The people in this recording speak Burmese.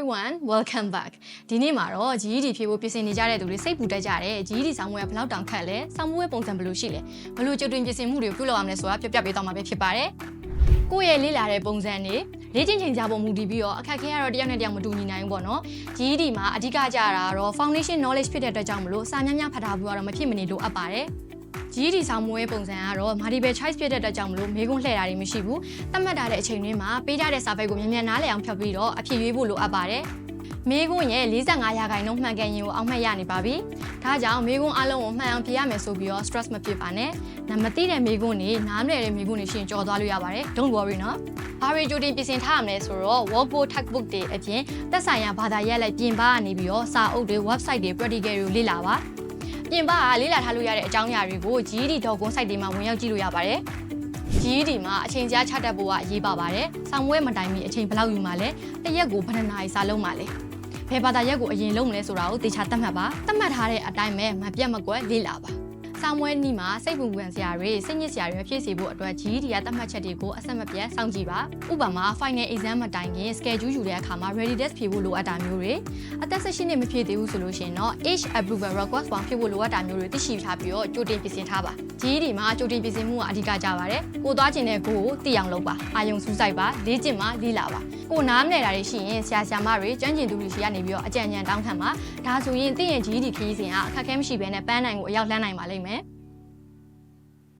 everyone welcome back ဒီနေ့မှာတော့ GED ဖြေဖို့ပြင်ဆင်နေကြတဲ့သူတွေစိတ်ပူတတ်ကြတယ် GED ဆောင်းမွေးကဘယ်လောက်တောင်ခက်လဲဆောင်းမွေးပုံစံဘယ်လိုရှိလဲဘယ်လိုကြိုတင်ပြင်ဆင်မှုတွေကိုပြုလုပ်ရမလဲဆိုတာပြပြပေးသွားမှာပဲဖြစ်ပါတယ်ကိုယ့်ရဲ့လေ့လာတဲ့ပုံစံတွေလေ့ကျင့်ချိန်ကြပုံမူတည်ပြီးတော့အခက်အခဲကတော့တစ်ယောက်နဲ့တစ်ယောက်မတူညီနိုင်ဘူးပေါ့နော် GED မှာအဓိကကြတာကတော့ foundation knowledge ဖြစ်တဲ့အတွက်ကြောင့်မလို့စာများများဖတ်ထားဖို့ကတော့မဖြစ်မနေလိုအပ်ပါတယ် GED ဆောင်းမွေးပုံစံကတော့ multiple choice ဖြစ်တဲ့အတွက်ကြောင့်မလို့မေးခွန်းလှည့်တာတွေမရှိဘူးသတ်မှတ်ထားတဲ့အချိန်တွင်းမှာပေးထားတဲ့စာပိုက်ကိုမြန်မြန်နားလည်အောင်ဖြတ်ပြီးတော့အဖြေရွေးဖို့လိုအပ်ပါတယ်မေးခွန်းရဲ့45ရာခိုင်နှုန်းမှန်ကန်ရင်ကိုအောင်မှတ်ရနေပါပြီ။ဒါကြောင့်မေးခွန်းအလုံးကိုမှန်အောင်ဖြေရမယ်ဆိုပြီးတော့ stress မဖြစ်ပါနဲ့။နာမသိတဲ့မေးခွန်းတွေနားမလည်တဲ့မေးခွန်းတွေရှင်ကြော်သွားလို့ရပါတယ်။ Don't worry နော်။ဘာတွေကြိုတင်ပြင်ဆင်ထားရမလဲဆိုတော့ workbook textbook တွေအပြင်သက်ဆိုင်ရာဘာသာရပ်လိုက်ပြင်ပကနေပြီးတော့စာအုပ်တွေ website တွေ practical တွေလေ့လာပါ။ ပြင်ပကလေ့လာထားလို့ရတဲ့အကြောင်းအရာတွေကို GED.com site တွေမှာဝင်ရောက်ကြည့်လို့ရပါတယ်။ GED မှာအချိန်ကြာချတတ်ဖို့ကအရေးပါပါတယ်။ဆောင်းဝဲမတိုင်မီအချိန်ဘယ်လောက်ယူမှလဲ။တစ်ရက်ကိုဘယ်နှစ်နာရီစာလုံးမှလဲ။ဘယ်ဘာသာရက်ကိုအရင်လုံးမလဲဆိုတာကိုသေချာသတ်မှတ်ပါ။သတ်မှတ်ထားတဲ့အတိုင်းပဲမပြတ်မကွက်လေ့လာပါ။ ဆောင်းဝဲနီးမှာစိတ်ပူပန်စရာတွေစိတ်ညစ်စရာတွေမဖြစ်စေဖို့အတွက် GED ကသတ်မှတ်ချက်တွေကိုအဆက်မပြတ်စောင့်ကြည့်ပါ။ဥပမာ final exam မတိုင်ခင် schedule ယူတဲ့အခါမှာ ready test ဖြေဖို့လိုအပ်တာမျိုးတွေအသက်16နှစ်မပြည့်သေးဘူးဆိုလို့ရှိရင်တော့ age approval request form ဖြည့်ဖို့လိုအပ်တာမျိုးတွေသိရှိထားပြီးတော့ကြိုတင်ပြင်ဆင်ထားပါ။ GED မှာကြိုတင်ပြင်ဆင်မှုကအဓိကကြပါတယ်။ကိုသွားခြင်းတဲ့ကိုကိုသိအောင်လုပ်ပါ။အာယုံစူးစိုက်ပါ။လေ့ကျင့်ပါလေ့လာပါ။ကိုနားမလည်တာတွေရှိရင်ဆရာဆရာမတွေကျွမ်းကျင်သူတွေရှိကနေပြီးတော့အကြံဉာဏ်တောင်းခံပါ။ဒါဆိုရင်သိရင် GED ခရီးစဉ်ကအခက်အခဲမရှိဘဲနဲ့ပန်းနိုင်ကိုအရောက်လှမ်းနိုင်ပါလိမ့်မယ်